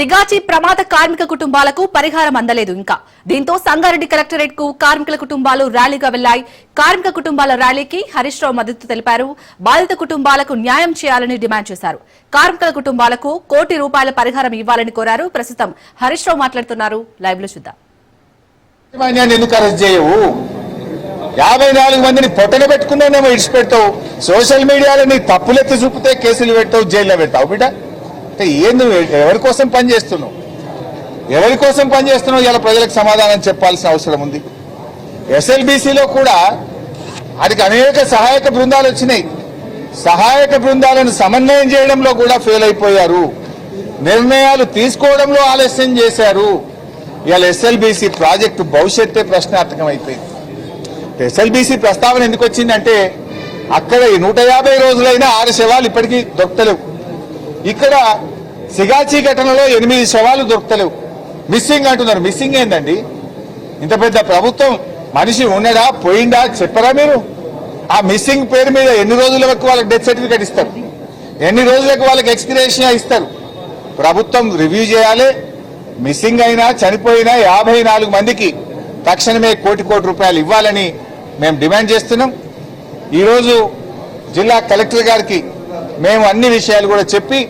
సిగాచి ప్రమాద కార్మిక కుటుంబాలకు పరిహారం అందలేదు ఇంకా. దీంతో సంగారెడ్డి కలెక్టరేట్కు కార్మికుల కుటుంబాలు ర్యాలీగా వెళ్ళాయి కార్మిక కుటుంబాల ర్యాలీకి హరీష్ రావు మద్దతు తెలిపారు. బాధిత కుటుంబాలకు న్యాయం చేయాలని డిమాండ్ చేశారు. కార్మికుల కుటుంబాలకు కోటి రూపాయల పరిహారం ఇవ్వాలని కోరారు. ప్రస్తుతం హరీష్ రావు మాట్లాడుతున్నారు. లైవ్లో చూద్దాం యాభై నాలుగు మందిని పొట్టన పెట్టుకున్నానేమో ఇడిచిపెడతావు. సోషల్ మీడియాలో నీ తప్పులెత్తి చూపితే కేసులు పెట్టావు జైల్లో పెడతావు బిడ్డ. అంటే ఏం నువ్వు? ఎవరి కోసం పనిచేస్తున్నావు ఎవరి కోసం పనిచేస్తున్నావు ఇలా ప్రజలకు సమాధానం చెప్పాల్సిన అవసరం ఉంది. ఎస్ఎల్బిసిలో కూడా వాటికి అనేక సహాయక బృందాలు వచ్చినాయి. సహాయక బృందాలను సమన్వయం చేయడంలో కూడా ఫెయిల్ అయిపోయారు. నిర్ణయాలు తీసుకోవడంలో ఆలస్యం చేశారు. ఇవాళ ఎస్ఎల్బిసి ప్రాజెక్టు భవిష్యత్తే ప్రశ్నార్థకం అయిపోయింది. ఎస్ఎల్బిసి ప్రస్తావన ఎందుకు వచ్చిందంటే అక్కడ నూట యాభై రోజులైనా ఆరు శవాలు ఇప్పటికీ దొరకలేవు. ఇక్కడ సిగాచి ఘటనలో ఎనిమిది శవాలు దొరకలేవు మిస్సింగ్ అంటున్నారు. మిస్సింగ్ ఏందండి? ఇంత పెద్ద ప్రభుత్వం మనిషి ఉన్నడా పోయిందా చెప్పరా మీరు? ఆ మిస్సింగ్ పేరు మీద ఎన్ని రోజుల వరకు వాళ్ళకి డెత్ సర్టిఫికేట్ ఇస్తారు? ఎన్ని రోజులకు వాళ్ళకి ఎక్స్పిరేషన్ ఇస్తారు? ప్రభుత్వం రివ్యూ చేయాలి. మిస్సింగ్ అయినా చనిపోయినా యాభై నాలుగు మందికి తక్షణమే కోటి కోటి రూపాయలు ఇవ్వాలని మేము డిమాండ్ చేస్తున్నాం. ఈరోజు జిల్లా కలెక్టర్ గారికి మేము అన్ని విషయాలు కూడా చెప్పి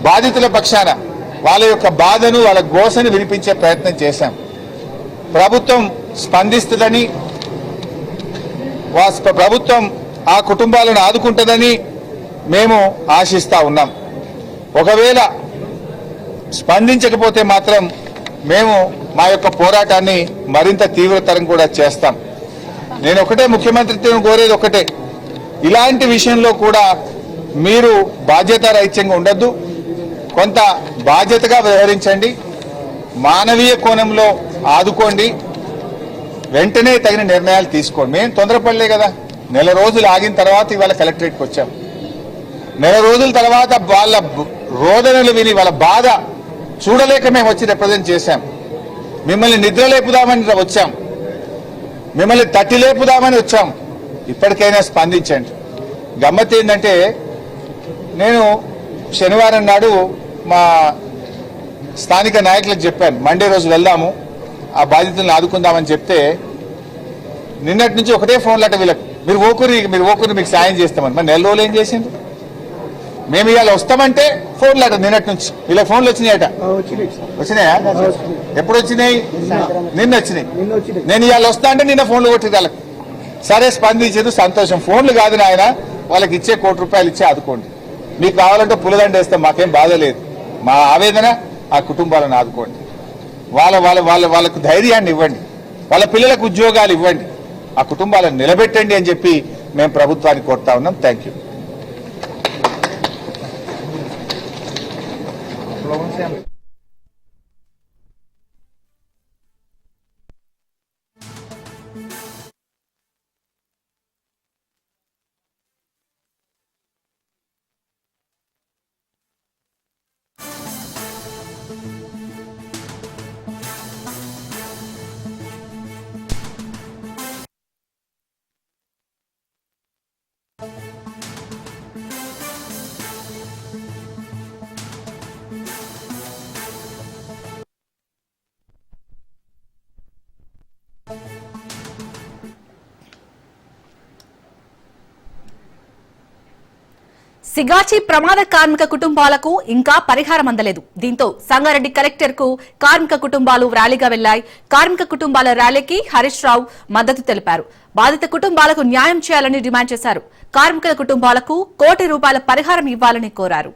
బాధితుల పక్షాన వాళ్ళ యొక్క బాధను వాళ్ళ గోసను వినిపించే ప్రయత్నం చేశాం. ప్రభుత్వం స్పందిస్తుందని వా- ప్రభుత్వం ఆ కుటుంబాలను ఆదుకుంటుందని మేము ఆశిస్తా ఉన్నాం. ఒకవేళ స్పందించకపోతే మాత్రం మేము మా యొక్క పోరాటాన్ని మరింత తీవ్రతరం కూడా చేస్తాం. నేను ఒకటే ముఖ్యమంత్రితో కోరేది ఒకటే. ఇలాంటి విషయంలో కూడా మీరు బాధ్యత రహిత్యంగా ఉండొద్దు. కొంత బాధ్యతగా వ్యవహరించండి. మానవీయ కోణంలో ఆదుకోండి. వెంటనే తగిన నిర్ణయాలు తీసుకోండి. మేము తొందరపడలే కదా. నెల రోజులు ఆగిన తర్వాత ఇవాళ కలెక్టరేట్కి వచ్చాం. నెల రోజుల తర్వాత వాళ్ళ రోదనలు విని వాళ్ళ బాధ చూడలేక మేము వచ్చి రిప్రజెంట్ చేశాం. మిమ్మల్ని నిద్ర లేపుదామని వచ్చాం. మిమ్మల్ని తట్టి లేపుదామని వచ్చాం. ఇప్పటికైనా స్పందించండి. గమ్మత్ ఏంటంటే నేను శనివారం నాడు మా స్థానిక నాయకులకు చెప్పాను. మండే రోజు వెళ్దాము ఆ బాధితులను ఆదుకుందామని చెప్తే నిన్నటి నుంచి ఒకటే ఫోన్లు అట వీళ్ళకి. మీరు ఓకూరి మీరు ఓకూరి మీకు సాయం చేస్తామని. మరి నెల రోజులు ఏం చేసిండ్రు? మేము ఇవాళ వస్తామంటే ఫోన్లు అట నిన్నటి నుంచి. వీళ్ళ ఫోన్లు వచ్చినాయట. వచ్చినాయా ఎప్పుడు వచ్చినాయి? నిన్న వచ్చినాయి. నేను ఇవాళ వస్తా అంటే నిన్న ఫోన్లు కొట్టి వాళ్ళకి. సరే స్పందించారు సంతోషం. ఫోన్లు కాదు నాయన వాళ్ళకి ఇచ్చే కోటి రూపాయలు ఇచ్చే ఆదుకోండి. మీకు కావాలంటే పులదండ వేస్తాం మాకేం బాధ లేదు. మా ఆవేదన ఆ కుటుంబాలను ఆదుకోండి. వాళ్ళ వాళ్ళ వాళ్ళ వాళ్ళకు ధైర్యాన్ని ఇవ్వండి. వాళ్ళ పిల్లలకు ఉద్యోగాలు ఇవ్వండి. ఆ కుటుంబాలను నిలబెట్టండి అని చెప్పి మేము ప్రభుత్వాన్ని కోరుతా ఉన్నాం. థ్యాంక్ యూ సిగాచి ప్రమాద కార్మిక కుటుంబాలకు ఇంకా పరిహారం అందలేదు. దీంతో సంగారెడ్డి కలెక్టర్కు కార్మిక కుటుంబాలు ర్యాలీగా వెళ్ళాయి కార్మిక కుటుంబాల ర్యాలీకి హరీష్ రావు మద్దతు తెలిపారు. బాధిత కుటుంబాలకు న్యాయం చేయాలని డిమాండ్ చేశారు. కార్మికుల కుటుంబాలకు కోటి రూపాయల పరిహారం ఇవ్వాలని కోరారు.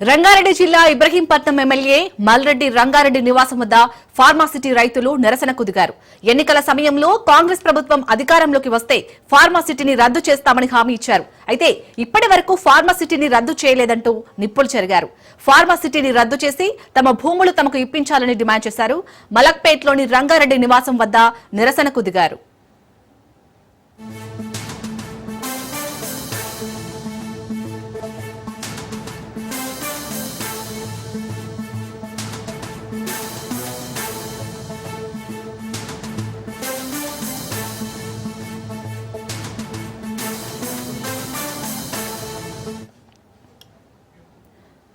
రంగారెడ్డి జిల్లా ఇబ్రహీంపట్నం ఎమ్మెల్యే మల్రెడ్డి రంగారెడ్డి నివాసం వద్ద ఫార్మాసిటీ రైతులు నిరసనకు దిగారు ఎన్నికల సమయంలో కాంగ్రెస్ ప్రభుత్వం అధికారంలోకి వస్తే ఫార్మాసిటీని రద్దు చేస్తామని హామీ ఇచ్చారు. అయితే ఇప్పటి వరకు ఫార్మాసిటీని రద్దు చేయలేదంటూ నిప్పులు చెరిగారు. ఫార్మాసిటీని రద్దు చేసి తమ భూములు తమకు ఇప్పించాలని డిమాండ్ చేశారు. మలక్పేట్లోని రంగారెడ్డి నివాసం వద్ద నిరసనకు దిగారు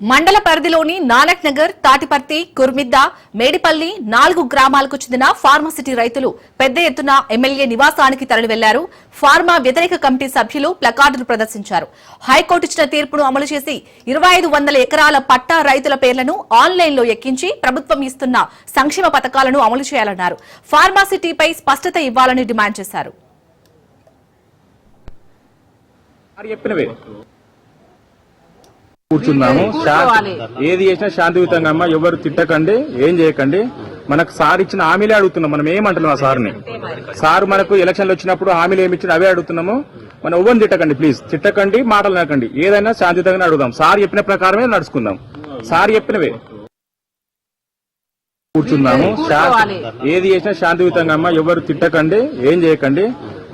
మండల పరిధిలోని నానక్ నగర్ తాటిపర్తి కుర్మిద్ద మేడిపల్లి నాలుగు గ్రామాలకు చెందిన ఫార్మాసిటీ రైతులు పెద్ద ఎత్తున ఎమ్మెల్యే నివాసానికి తరలి వెళ్ళారు ఫార్మా వ్యతిరేక కమిటీ సభ్యులు ప్లకార్డులు ప్రదర్శించారు. హైకోర్టు ఇచ్చిన తీర్పును అమలు చేసి ఇరవై ఐదు వందల ఎకరాల పట్టా రైతుల పేర్లను ఆన్లైన్లో ఎక్కించి ప్రభుత్వం ఇస్తున్న సంక్షేమ పథకాలను అమలు చేయాలన్నారు. ఫార్మాసిటీపై స్పష్టత ఇవ్వాలని డిమాండ్ చేశారు. కూర్చున్నాము. ఏది చేసినా శాంతియుతంగా అమ్మా ఎవరు తిట్టకండి ఏం చేయకండి. మనకు సార్ ఇచ్చిన హామీలే అడుగుతున్నాం మనం ఏమంటున్నాం ఆ సార్ని. సార్ మనకు ఎలక్షన్లు వచ్చినప్పుడు హామీలు ఏమి ఇచ్చిన అవే అడుగుతున్నాము. మనం ఎవరిని తిట్టకండి ప్లీజ్. తిట్టకండి మాటలు నడకండి ఏదైనా శాంతియుతంగా అడుగుదాం. సార్ చెప్పిన ప్రకారమే నడుచుకుందాం. సార్ చెప్పినవే. కూర్చున్నాము. ఏది చేసినా శాంతియుతంగా అమ్మా ఎవరు తిట్టకండి ఏం చేయకండి.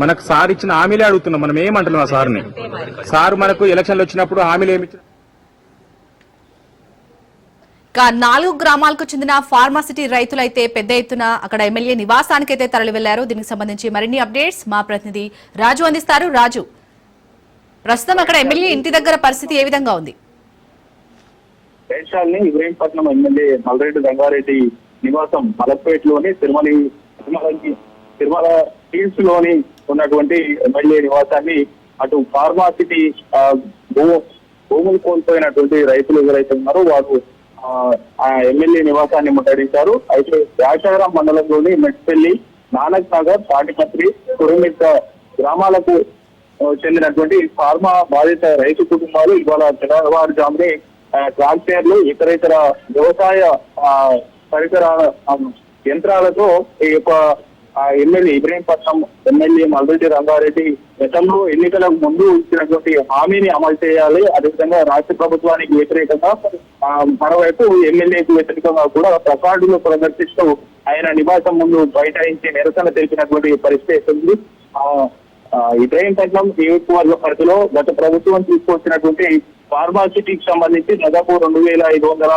మనకు సార్ ఇచ్చిన హామీలే అడుగుతున్నాం మనం ఏమంటున్నాం ఆ సార్ని. సార్ మనకు ఎలక్షన్లు వచ్చినప్పుడు హామీలు ఏమి ఇచ్చిన ఇక నాలుగు గ్రామాలకు చెందిన ఫార్మాసిటీ రైతులైతే పెద్ద ఎత్తున అక్కడ ఎమ్మెల్యే నివాసానికైతే తరలి వెళ్ళారు దీనికి సంబంధించి మరిన్ని అప్డేట్స్ మా ప్రతినిధి రాజు అందిస్తారు. రాజు ప్రస్తుతం అక్కడ ఎమ్మెల్యే ఇంటి దగ్గర పరిస్థితి ఏ విధంగా ఉంది? దేశాలని ఇబ్రహీంపట్నం ఎమ్మెల్యే మల్రెడ్డి రంగారెడ్డి నివాసం మలక్పేటలోని తిరుమల తిరుమలకి తిరుమల హీల్స్లోని ఉన్నటువంటి ఎమ్మెల్యే నివాసాన్ని అటు ఫార్మాసిటీ భూ భూములు కోల్పోయినటువంటి రైతులు ఎవరైతే ఉన్నారో వారు ఎమ్మెల్యే నివాసాన్ని ముట్టడించారు. అయితే వ్యాచారం మండలంలోని మెట్పల్లి నానక్ నగర్ తాటిపత్రి కురుమిత్త గ్రామాలకు చెందినటువంటి ఫార్మా బాధిత రైతు కుటుంబాలు ఇవాళ తెల్లవారుజామునే ట్రాక్టర్లు ఇతర ఇతర వ్యవసాయ ఆ, పరికరాల యంత్రాలతో ఈ యొక్క ఆ, ఎమ్మెల్యే ఇబ్రహీంపట్నం ఎమ్మెల్యే మల్రెడ్డి రంగారెడ్డి గతంలో ఎన్నికలకు ముందు ఇచ్చినటువంటి హామీని అమలు చేయాలి. అదేవిధంగా రాష్ట్ర ప్రభుత్వానికి వ్యతిరేకంగా మరోవైపు ఎమ్మెల్యేకు వ్యతిరేకంగా కూడా ప్రకార్డులు ప్రదర్శిస్తూ ఆయన నివాసం ముందు బైఠాయించి నిరసన తెలిపినటువంటి పరిస్థితి ఉంది ఆ, ఆ, ఇబ్రహీంపట్నం నియోజకవర్గ పరిధిలో గత ప్రభుత్వం తీసుకొచ్చినటువంటి ఫార్మాసిటీకి సంబంధించి దాదాపు రెండు వేల ఐదు వందల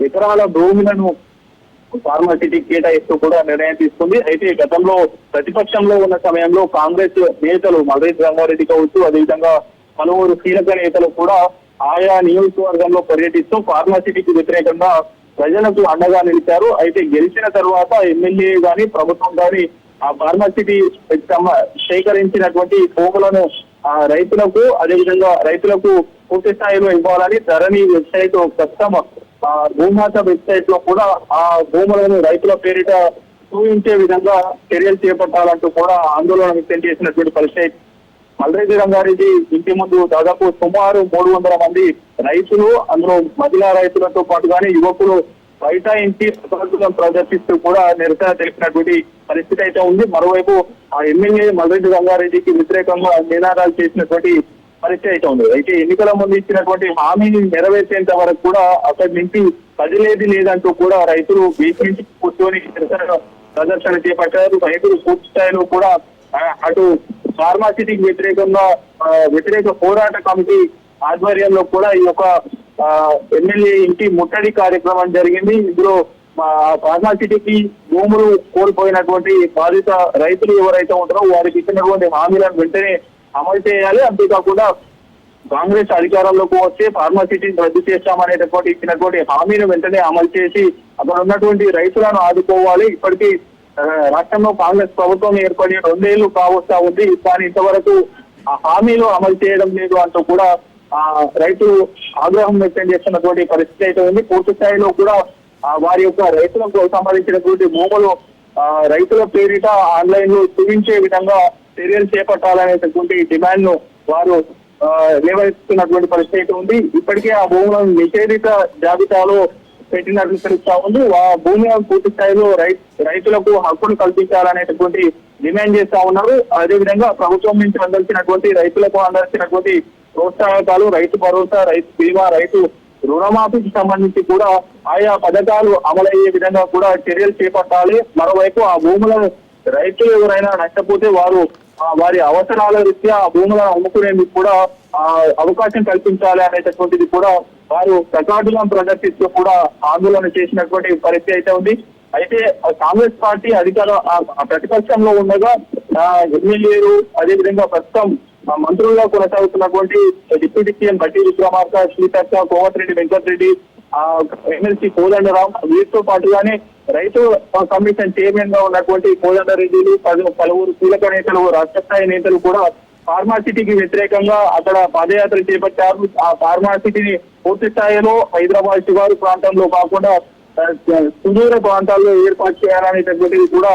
ఎకరాల భూములను ఫార్మాసిటీ కేటాయిస్తూ కూడా నిర్ణయం తీసుకుంది. అయితే గతంలో ప్రతిపక్షంలో ఉన్న సమయంలో కాంగ్రెస్ నేతలు మల్రెడ్డి రంగారెడ్డి కావచ్చు అదేవిధంగా పలువురు కీలక నేతలు కూడా ఆయా నియోజకవర్గంలో పర్యటిస్తూ ఫార్మాసిటీకి వ్యతిరేకంగా ప్రజలకు అండగా నిలిచారు. అయితే గెలిచిన తర్వాత ఎమ్మెల్యే గాని ప్రభుత్వం గాని ఆ ఫార్మాసిటీ సేకరించినటువంటి పోగులను ఆ రైతులకు అదేవిధంగా రైతులకు పూర్తి స్థాయిలో ఇవ్వాలని ధరణి వెబ్సైట్ ప్రస్తుతం భూమాత వెబ్సైట్లో కూడా ఆ భూములను రైతుల పేరిట చూపించే విధంగా చర్యలు చేపట్టాలంటూ కూడా ఆందోళన వ్యక్తం చేసినటువంటి పరిస్థితి. మల్రెడ్డి రంగారెడ్డి ఇంటి ముందు దాదాపు సుమారు మూడు వందల మంది రైతులు అందులో మహిళా రైతులతో పాటుగానే యువకులు బైఠాయించి ప్రతిభటన ప్రదర్శిస్తూ కూడా నిరసన తెలిపినటువంటి పరిస్థితి అయితే ఉంది. మరోవైపు ఆ ఎమ్మెల్యే మల్రెడ్డి రంగారెడ్డికి వ్యతిరేకంగా నినాదాలు చేసినటువంటి పరిస్థితి అయితే ఉంది. అయితే ఎన్నికల ముందు ఇచ్చినటువంటి హామీని నెరవేర్చేంత వరకు కూడా అక్కడి నుంచి కదిలేది లేదంటూ కూడా రైతులు బీచ్ నుంచి కూర్చొని ప్రదర్శన చేపట్టారు. రైతులు పూర్తి స్థాయిలో కూడా అటు ఫార్మాసిటీకి వ్యతిరేకంగా వ్యతిరేక పోరాట కమిటీ ఆధ్వర్యంలో కూడా ఈ యొక్క ఎమ్మెల్యే ఇంటి ముట్టడి కార్యక్రమం జరిగింది. ఇందులో ఫార్మాసిటీకి భూములు కోల్పోయినటువంటి బాధిత రైతులు ఎవరైతే ఉంటారో వారికి ఇచ్చినటువంటి హామీలను వెంటనే అమలు చేయాలి. అంతేకాకుండా కాంగ్రెస్ అధికారంలోకి వస్తే ఫార్మాసిటీని రద్దు చేస్తామనేటటువంటి ఇచ్చినటువంటి హామీని వెంటనే అమలు చేసి అక్కడ ఉన్నటువంటి రైతులను ఆదుకోవాలి. ఇప్పటికీ రాష్ట్రంలో కాంగ్రెస్ ప్రభుత్వం ఏర్పడి రెండేళ్ళు కావస్తా ఉంది. కానీ ఇంతవరకు ఆ హామీలు అమలు చేయడం లేదు అంటూ కూడా ఆ రైతులు ఆగ్రహం వ్యక్తం చేస్తున్నటువంటి పరిస్థితి అయితే ఉంది. పూర్తి స్థాయిలో కూడా వారి యొక్క రైతులకు సంబంధించినటువంటి భూములు రైతుల పేరిట ఆన్లైన్లో చూపించే విధంగా చర్యలు చేపట్టాలనేటటువంటి డిమాండ్ను వారు నిర్వహిస్తున్నటువంటి పరిస్థితి అయితే ఉంది. ఇప్పటికే ఆ భూములను నిషేధిత జాబితాలో పెట్టినట్లు తెలుస్తా ఉంది. ఆ భూమి పూర్తి స్థాయిలో రైతులకు హక్కును కల్పించాలనేటటువంటి డిమాండ్ చేస్తా ఉన్నారు. అదే విధంగా ప్రభుత్వం నుంచి అందాల్సినటువంటి రైతులకు అందాల్సినటువంటి ప్రోత్సాహకాలు రైతు భరోసా రైతు బీమా రైతు రుణమాఫీకి సంబంధించి కూడా ఆయా పథకాలు అమలయ్యే విధంగా కూడా చర్యలు చేపట్టాలి. మరోవైపు ఆ భూములను రైతులు ఎవరైనా నష్టపోతే వారు వారి అవసరాల రీత్యా ఆ భూములను అమ్ముకునేందుకు కూడా ఆ, అవకాశం కల్పించాలి అనేటటువంటిది కూడా వారు ప్రకాటులను ప్రదర్శిస్తూ కూడా ఆందోళన చేసినటువంటి పరిస్థితి అయితే ఉంది. అయితే కాంగ్రెస్ పార్టీ అధికార ప్రతిపక్షంలో ఉండగా ఎమ్మెల్యేలు అదేవిధంగా ప్రస్తుతం మంత్రుల్లో కొనసాగుతున్నటువంటి డిప్యూటీ సీఎం బట్టి విక్రమార్క శ్రీకర్త కోమటిరెడ్డి వెంకటరెడ్డి ఆ ఎమ్మెల్సీ కోదండరాం వీరితో పాటుగానే రైతు కమిషన్ చైర్మన్గా ఉన్నటువంటి కోదండరెడ్డిలు పలు పలువురు కీలక నేతలు రాష్ట్ర స్థాయి నేతలు కూడా ఫార్మాసిటీకి వ్యతిరేకంగా అక్కడ పాదయాత్ర చేపట్టారు. ఆ ఫార్మాసిటీని పూర్తి స్థాయిలో హైదరాబాద్ శివారు ప్రాంతంలో కాకుండా సుదూర ప్రాంతాల్లో ఏర్పాటు చేయాలనేటటువంటిది కూడా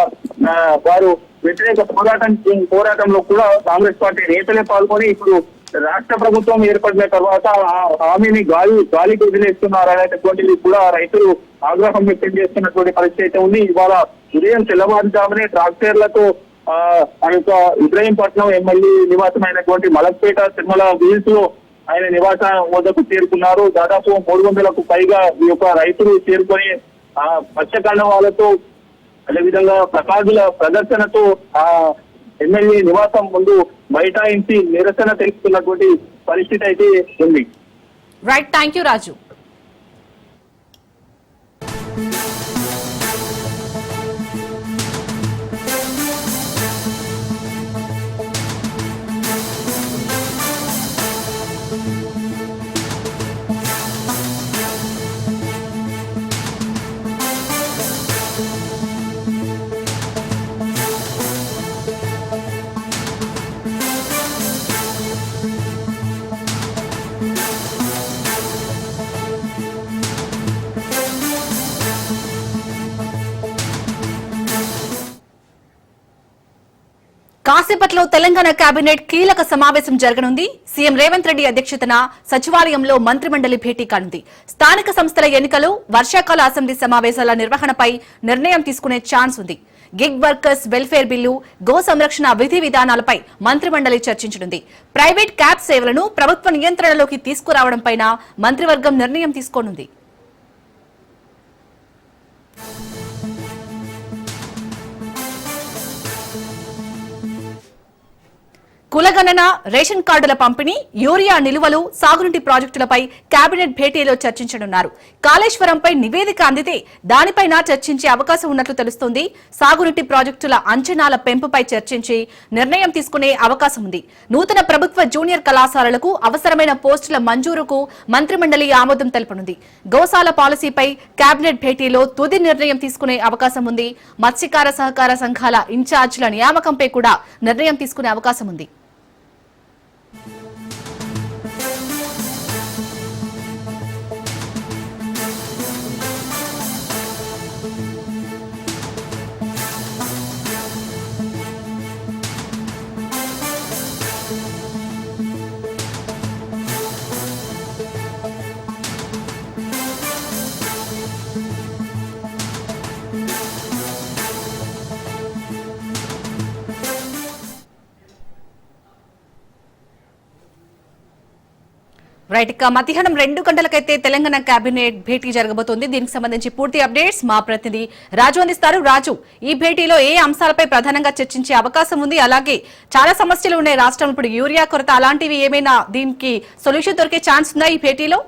వారు వ్యతిరేక పోరాటం పోరాటంలో కూడా కాంగ్రెస్ పార్టీ నేతలే పాల్గొని ఇప్పుడు రాష్ట్ర ప్రభుత్వం ఏర్పడిన తర్వాత ఆ హామీని గాలి గాలికి వదిలేస్తున్నారు అనేటటువంటిది కూడా రైతులు ఆగ్రహం వ్యక్తం చేస్తున్నటువంటి పరిస్థితి అయితే ఉంది. ఇవాళ ఉదయం తెల్లవారుజామునే ట్రాక్టర్లతో ఆ ఆ యొక్క ఇబ్రహీంపట్నం ఎమ్మెల్యే నివాసమైనటువంటి మలక్పేట తిరుమల వీల్స్లో ఆయన నివాసం వద్దకు చేరుకున్నారు. దాదాపు మూడు వందలకు పైగా ఈ యొక్క రైతులు చేరుకొని ఆ పచ్చకండ వాళ్ళతో అదేవిధంగా ప్రకాశుల ప్రదర్శనతో ఆ ఎమ్మెల్యే నివాసం ముందు బైఠాయించి నిరసన తెలుపుతున్నటువంటి పరిస్థితి అయితే ఉంది. రైట్ థ్యాంక్ యూ రాజు కాసేపట్లో తెలంగాణ కేబినెట్ కీలక సమావేశం జరగనుంది. సీఎం రేవంత్ రెడ్డి అధ్యక్షతన సచివాలయంలో మంత్రిమండలి భేటీ కానుంది. స్థానిక సంస్థల ఎన్నికలు వర్షాకాల అసెంబ్లీ సమావేశాల నిర్వహణపై నిర్ణయం తీసుకునే ఛాన్స్ ఉంది. గిగ్ వర్కర్స్ వెల్ఫేర్ బిల్లు గో సంరక్షణ విధి విధానాలపై మంత్రిమండలి చర్చించనుంది. ప్రైవేట్ క్యాబ్ సేవలను ప్రభుత్వ నియంత్రణలోకి తీసుకురావడంపై మంత్రివర్గం నిర్ణయం తీసుకోనుంది. కులగణన రేషన్ కార్డుల పంపిణీ యూరియా నిలువలు సాగునీటి ప్రాజెక్టులపై కేబినెట్ భేటీలో చర్చించనున్నారు. కాళేశ్వరంపై నివేదిక అందితే దానిపైన చర్చించే అవకాశం ఉన్నట్లు తెలుస్తోంది. సాగునీటి ప్రాజెక్టుల అంచనాల పెంపుపై చర్చించి నిర్ణయం తీసుకునే అవకాశం ఉంది. నూతన ప్రభుత్వ జూనియర్ కళాశాలలకు అవసరమైన పోస్టుల మంజూరుకు మంత్రిమండలి ఆమోదం తెలపనుంది. గోశాల పాలసీపై కేబినెట్ భేటీలో తుది నిర్ణయం తీసుకునే అవకాశం ఉంది. మత్స్యకార సహకార సంఘాల ఇన్ఛార్జీల నియామకంపై కూడా నిర్ణయం తీసుకునే అవకాశం ఉంది. Thank you. రైట్ ఇక మధ్యాహ్నం రెండు గంటలకైతే తెలంగాణ కేబినెట్ భేటీ జరగబోతోంది. దీనికి సంబంధించి పూర్తి అప్డేట్స్ మా ప్రతినిధి రాజు అందిస్తారు. రాజు ఈ భేటీలో ఏ అంశాలపై ప్రధానంగా చర్చించే అవకాశం ఉంది? అలాగే చాలా సమస్యలు ఉన్నాయి రాష్ట్రం ఇప్పుడు యూరియా కొరత అలాంటివి ఏమైనా దీనికి సొల్యూషన్ దొరికే ఛాన్స్ ఉందా ఈ భేటీలో?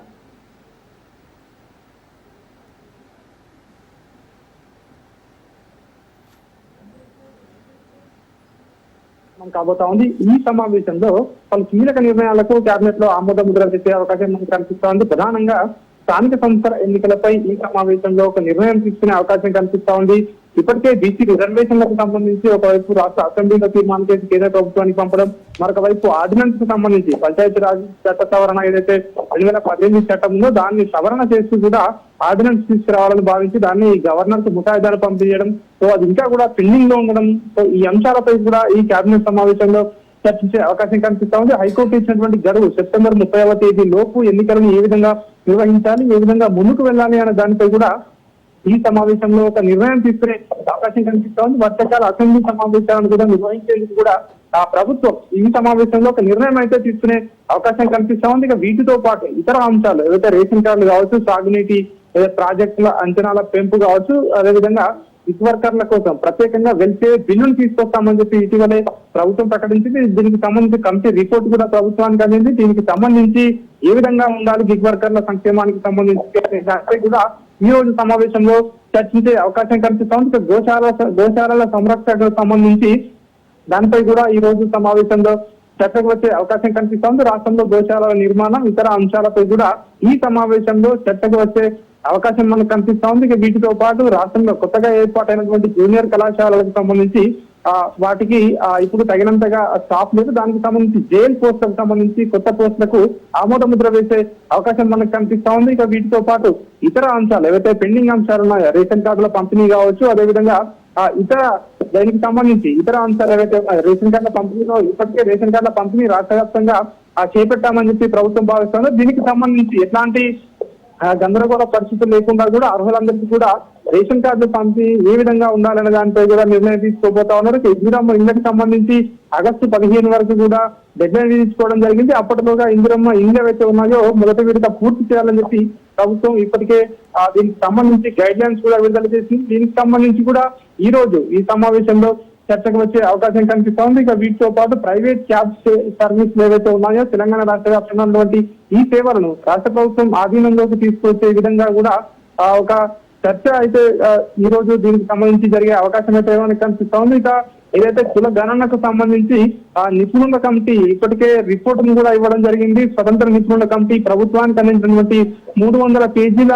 మనం కాబోతా ఉంది. ఈ సమావేశంలో పలు కీలక నిర్ణయాలకు కేబినెట్లో ఆమోద ముద్ర చేసే అవకాశం మనకు కనిపిస్తా ఉంది. ప్రధానంగా స్థానిక సంస్థల ఎన్నికలపై ఈ సమావేశంలో ఒక నిర్ణయం తీసుకునే అవకాశం కనిపిస్తా ఉంది. ఇప్పటికే బీసీ రిజర్వేషన్లకు సంబంధించి ఒకవైపు రాష్ట్ర అసెంబ్లీలో తీర్మానం చేసి కేంద్ర ప్రభుత్వానికి పంపడం మరొక వైపు ఆర్డినెన్స్కు సంబంధించి పంచాయతీ రాజ్ చట్ట సవరణ ఏదైతే రెండు వేల పద్దెనిమిది చట్టం ఉందో దాన్ని సవరణ చేస్తూ కూడా ఆర్డినెన్స్ తీసుకురావాలని భావించి దాన్ని గవర్నర్కు ముసాయిదాలు పంపించడం. సో అది ఇంకా కూడా పెండింగ్లో ఉండడం. సో ఈ అంశాలపై కూడా ఈ కేబినెట్ సమావేశంలో చర్చించే అవకాశం కనిపిస్తా ఉంది. హైకోర్టు ఇచ్చినటువంటి గడువు సెప్టెంబర్ ముప్పైవ తేదీ లోపు ఎన్నికలను ఏ విధంగా నిర్వహించాలి ఏ విధంగా ముందుకు వెళ్ళాలి అనే దానిపై కూడా ఈ సమావేశంలో ఒక నిర్ణయం తీసుకునే అవకాశం కనిపిస్తా ఉంది వర్షాకాల అసెంబ్లీ సమావేశాలను కూడా నిర్వహించేందుకు కూడా ఆ ప్రభుత్వం ఈ సమావేశంలో ఒక నిర్ణయం అయితే తీసుకునే అవకాశం కనిపిస్తా ఉంది ఇక వీటితో పాటు ఇతర అంశాలు ఏదైతే రేషన్ కార్డులు కావచ్చు సాగునీటి లేదా ప్రాజెక్టుల అంచనాల పెంపు కావచ్చు అదేవిధంగా ఇటు వర్కర్ల కోసం ప్రత్యేకంగా వెల్ఫేర్ బిల్లును తీసుకొస్తామని చెప్పి ఇటీవలే ప్రభుత్వం ప్రకటించింది. దీనికి సంబంధించి కమిటీ రిపోర్ట్ కూడా ప్రభుత్వానికి అందింది. దీనికి సంబంధించి ఏ విధంగా ఉండాలి గిగ్ వర్కర్ల సంక్షేమానికి సంబంధించి కూడా ఈ రోజు సమావేశంలో చర్చించే అవకాశం కనిపిస్తోంది గోశాల గోశాలల సంరక్షణకు సంబంధించి దానిపై కూడా ఈ రోజు సమావేశంలో చర్చకు వచ్చే అవకాశం కనిపిస్తోంది రాష్ట్రంలో గోశాలల నిర్మాణం ఇతర అంశాలపై కూడా ఈ సమావేశంలో చర్చకు వచ్చే అవకాశం మనకు కనిపిస్తోంది ఇక వీటితో పాటు రాష్ట్రంలో కొత్తగా ఏర్పాటైనటువంటి జూనియర్ కళాశాలలకు సంబంధించి వాటికి ఇప్పుడు తగినంతగా స్టాఫ్ లేదు. దానికి సంబంధించి జైల్ పోస్టులకు సంబంధించి కొత్త పోస్టులకు ఆమోద ముద్ర వేసే అవకాశం మనకు కనిపిస్తా ఉంది. ఇక వీటితో పాటు ఇతర అంశాలు ఏవైతే పెండింగ్ అంశాలు ఉన్నాయో రేషన్ కార్డుల పంపిణీ కావచ్చు అదేవిధంగా ఇతర దానికి సంబంధించి ఇతర అంశాలు ఏవైతే ఉన్నాయో, రేషన్ కార్డుల పంపిణీలో ఇప్పటికే రేషన్ కార్డుల పంపిణీ రాష్ట్ర వ్యాప్తంగా చేపట్టామని చెప్పి ప్రభుత్వం భావిస్తుంది. దీనికి సంబంధించి ఎట్లాంటి గందరగోళ పరిస్థితులు లేకుండా కూడా అర్హులందరికీ కూడా రేషన్ కార్డులు పంపి ఏ విధంగా ఉండాలనే దానిపై కూడా నిర్ణయం తీసుకోబోతా ఉన్నారు. ఇందిరమ్మ ఇళ్ళకి సంబంధించి ఆగస్టు పదిహేను వరకు కూడా డెడ్ లైన్ జరిగింది. అప్పటిలోగా ఇందిరమ్మ ఇళ్ళు ఏవైతే ఉన్నాయో మొదటి విడత పూర్తి చేయాలని చెప్పి ప్రభుత్వం ఇప్పటికే దీనికి సంబంధించి గైడ్ లైన్స్ కూడా విడుదల చేసింది. దీనికి సంబంధించి కూడా ఈ రోజు ఈ సమావేశంలో చర్చకు వచ్చే అవకాశం కనిపిస్తోంది ఇక వీటితో పాటు ప్రైవేట్ క్యాబ్ సర్వీసులు ఏవైతే ఉన్నాయో తెలంగాణ రాష్ట్ర వ్యాప్తంగా ఉన్నటువంటి ఈ సేవలను రాష్ట్ర ప్రభుత్వం ఆధీనంలోకి తీసుకొచ్చే విధంగా కూడా ఒక చర్చ అయితే ఈ రోజు దీనికి సంబంధించి జరిగే అవకాశం అయితే ఏమైనా కనిపిస్తోంది ఇక ఏదైతే కుల గణనకు సంబంధించి ఆ నిపుణుల కమిటీ ఇప్పటికే రిపోర్ట్ కూడా ఇవ్వడం జరిగింది. స్వతంత్ర నిపుణుల కమిటీ ప్రభుత్వానికి అందించినటువంటి మూడు వందల పేజీల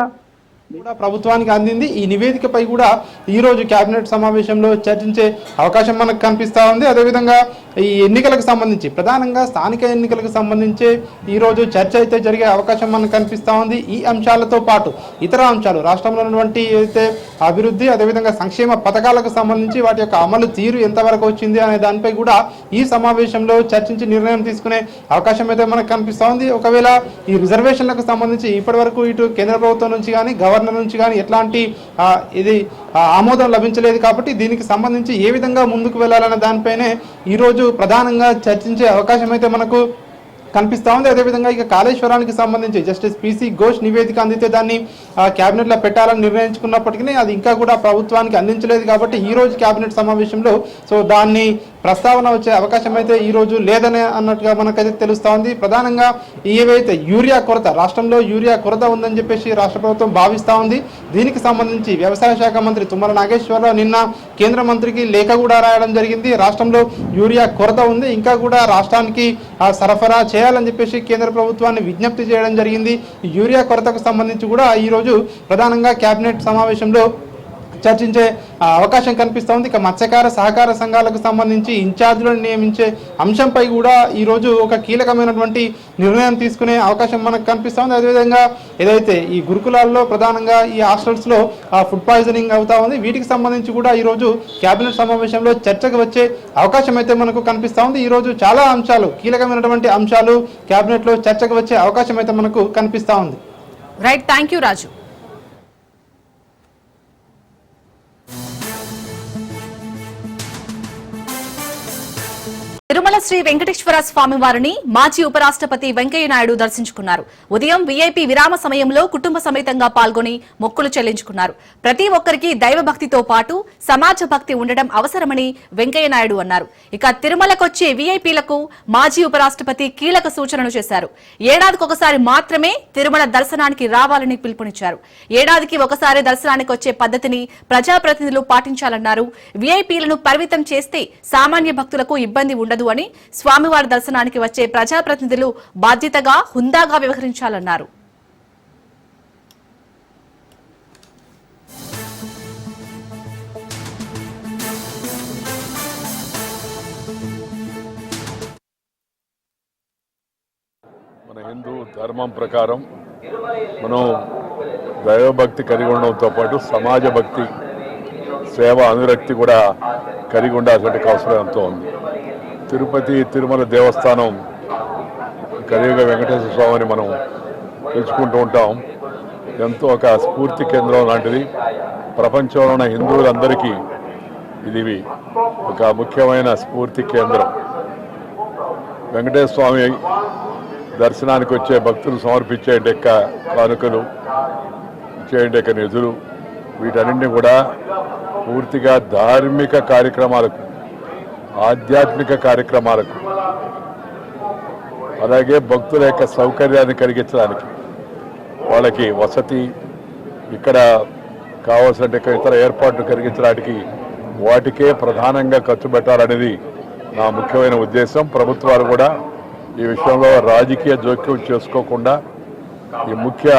కూడా ప్రభుత్వానికి అందింది. ఈ నివేదికపై కూడా ఈ రోజు కేబినెట్ సమావేశంలో చర్చించే అవకాశం మనకు కనిపిస్తూ ఉంది. అదేవిధంగా ఈ ఎన్నికలకు సంబంధించి ప్రధానంగా స్థానిక ఎన్నికలకు సంబంధించి ఈరోజు చర్చ అయితే జరిగే అవకాశం మనకు కనిపిస్తూ ఉంది. ఈ అంశాలతో పాటు ఇతర అంశాలు రాష్ట్రంలో ఉన్నటువంటి ఏదైతే అభివృద్ధి అదేవిధంగా సంక్షేమ పథకాలకు సంబంధించి వాటి యొక్క అమలు తీరు ఎంతవరకు వచ్చింది అనే దానిపై కూడా ఈ సమావేశంలో చర్చించి నిర్ణయం తీసుకునే అవకాశం అయితే మనకు కనిపిస్తూ ఉంది. ఒకవేళ ఈ రిజర్వేషన్లకు సంబంధించి ఇప్పటివరకు ఇటు కేంద్ర ప్రభుత్వం నుంచి కానీ గవర్నర్ నుంచి కానీ ఎట్లాంటి ఇది ఆమోదం లభించలేదు కాబట్టి దీనికి సంబంధించి ఏ విధంగా ముందుకు వెళ్ళాలనే దానిపైనే ఈరోజు ప్రధానంగా చర్చించే అవకాశం అయితే మనకు కనిపిస్తా ఉంది. అదేవిధంగా ఇక కాళేశ్వరానికి సంబంధించి జస్టిస్ పీసీ ఘోష్ నివేదిక అందితే దాన్ని ఆ, క్యాబినెట్లో పెట్టాలని నిర్ణయించుకున్నప్పటికీ అది ఇంకా కూడా ప్రభుత్వానికి అందించలేదు కాబట్టి ఈ రోజు క్యాబినెట్ సమావేశంలో సో దాన్ని ప్రస్తావన వచ్చే అవకాశం అయితే ఈ రోజు లేదనే అన్నట్టుగా మనకైతే తెలుస్తా ఉంది. ప్రధానంగా ఏవైతే యూరియా కొరత రాష్ట్రంలో యూరియా కొరత ఉందని చెప్పేసి రాష్ట్ర ప్రభుత్వం భావిస్తా ఉంది. దీనికి సంబంధించి వ్యవసాయ శాఖ మంత్రి తుమ్మల నాగేశ్వరరావు నిన్న కేంద్ర మంత్రికి లేఖ కూడా రాయడం జరిగింది. రాష్ట్రంలో యూరియా కొరత ఉంది. ఇంకా కూడా రాష్ట్రానికి ఆ, సరఫరా చేయాలని చెప్పేసి కేంద్ర ప్రభుత్వాన్ని విజ్ఞప్తి చేయడం జరిగింది. యూరియా కొరతకు సంబంధించి కూడా ఈ రోజు ప్రధానంగా కేబినెట్ సమావేశంలో చర్చించే అవకాశం కనిపిస్తూ ఉంది ఇక మత్స్యకార సహకార సంఘాలకు సంబంధించి ఇన్ఛార్జీలను నియమించే అంశంపై కూడా ఈరోజు ఒక కీలకమైనటువంటి నిర్ణయం తీసుకునే అవకాశం మనకు కనిపిస్తూ ఉంది అదేవిధంగా ఏదైతే ఈ గురుకులాల్లో ప్రధానంగా ఈ హాస్టల్స్లో ఫుడ్ పాయిజనింగ్ అవుతా ఉంది. వీటికి సంబంధించి కూడా ఈరోజు కేబినెట్ సమావేశంలో చర్చకు వచ్చే అవకాశం అయితే మనకు కనిపిస్తూ ఉంది ఈరోజు చాలా అంశాలు కీలకమైనటువంటి అంశాలు కేబినెట్లో చర్చకు వచ్చే అవకాశం అయితే మనకు కనిపిస్తూ ఉంది right thank you Raju Tirumala Shri Venkateswara Swamy వారిని మాజీ ఉపరాష్ట్రపతి వెంకయ్య నాయుడు దర్శించుకున్నారు. ఉదయం వీఐపీ విరామ సమయంలో కుటుంబ సమేతంగా పాల్గొని మొక్కులు చెల్లించుకున్నారు. ప్రతి ఒక్కరికి దైవ భక్తితో పాటు సమాజ భక్తి ఉండడం అవసరమని వెంకయ్య నాయుడు అన్నారు. ఇక తిరుమలకొచ్చే వీఐపీలకు మాజీ ఉపరాష్ట్రపతి కీలక సూచనలు చేశారు. ఏడాదికొకసారి మాత్రమే తిరుమల దర్శనానికి రావాలని పిలుపునిచ్చారు. ఏడాదికి ఒకసారి దర్శనానికి వచ్చే పద్ధతిని ప్రజాప్రతినిధులు పాటించాలన్నారు. వీఐపీలను పరిమితం చేస్తే సామాన్య భక్తులకు ఇబ్బంది ఉండదు అని స్వామివారి దర్శనానికి వచ్చే ప్రజాప్రతినిధులు బాధ్యతగా హుందాగా వ్యవహరించాలన్నారు. మన హిందూ ధర్మం ప్రకారం మనం దైవభక్తి కలిగి ఉండడంతో పాటు సమాజ భక్తి సేవ అనురక్తి కూడా కలిగి ఉండాల్సిన అవసరం ఎంతో ఉంది. తిరుపతి తిరుమల దేవస్థానం కలియుగ వెంకటేశ్వర స్వామిని మనం పిలుచుకుంటూ ఉంటాం. ఎంతో ఒక స్ఫూర్తి కేంద్రం లాంటిది. ప్రపంచంలో ఉన్న హిందువులందరికీ ఇది ఒక ముఖ్యమైన స్ఫూర్తి కేంద్రం. వెంకటేశ్వర స్వామి దర్శనానికి వచ్చే భక్తులు సమర్పించే యొక్క కానుకలు ఇచ్చే యొక్క నిధులు వీటన్నింటినీ కూడా పూర్తిగా ధార్మిక కార్యక్రమాలకు ఆధ్యాత్మిక కార్యక్రమాలకు అలాగే భక్తుల యొక్క సౌకర్యాన్ని కలిగించడానికి వాళ్ళకి వసతి ఇక్కడ కావాల్సిన ఇతర ఏర్పాట్లు కలిగించడానికి వాటికే ప్రధానంగా ఖర్చు పెట్టాలనేది నా ముఖ్యమైన ఉద్దేశం. ప్రభుత్వాలు కూడా ఈ విషయంలో రాజకీయ జోక్యం చేసుకోకుండా ఈ ముఖ్య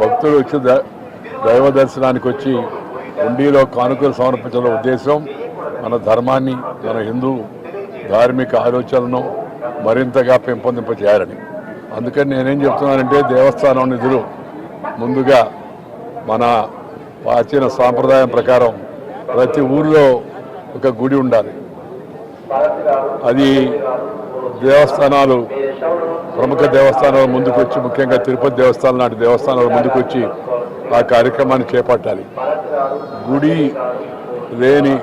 భక్తులు వచ్చి దైవ దర్శనానికి వచ్చి ఉండిలో కానుకలు సమర్పించడం ఉద్దేశం. మన ధర్మాన్ని మన హిందూ ధార్మిక ఆలోచనలను మరింతగా పెంపొందింపజేయాలని. అందుకని నేనేం చెప్తున్నానంటే దేవస్థానం నిధులు ముందుగా మన ప్రాచీన సాంప్రదాయం ప్రకారం ప్రతి ఊర్లో ఒక గుడి ఉండాలి. అది దేవస్థానాలు ప్రముఖ దేవస్థానాలు ముందుకొచ్చి ముఖ్యంగా తిరుపతి దేవస్థానం లాంటి దేవస్థానాలు ముందుకొచ్చి ఆ కార్యక్రమాన్ని చేపట్టాలి. గుడి లేని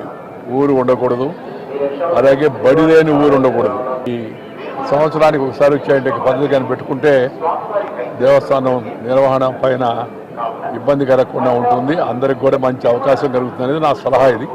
ఊరు ఉండకూడదు. అలాగే బడి లేని ఊరు ఉండకూడదు. ఈ సంవత్సరానికి ఒకసారి వచ్చేటువంటి పద్ధతి కానీ పెట్టుకుంటే దేవస్థానం నిర్వహణ పైన ఇబ్బంది కలగకుండా ఉంటుంది. అందరికి కూడా మంచి అవకాశం కలుగుతుంది అనేది నా సలహా ఇది.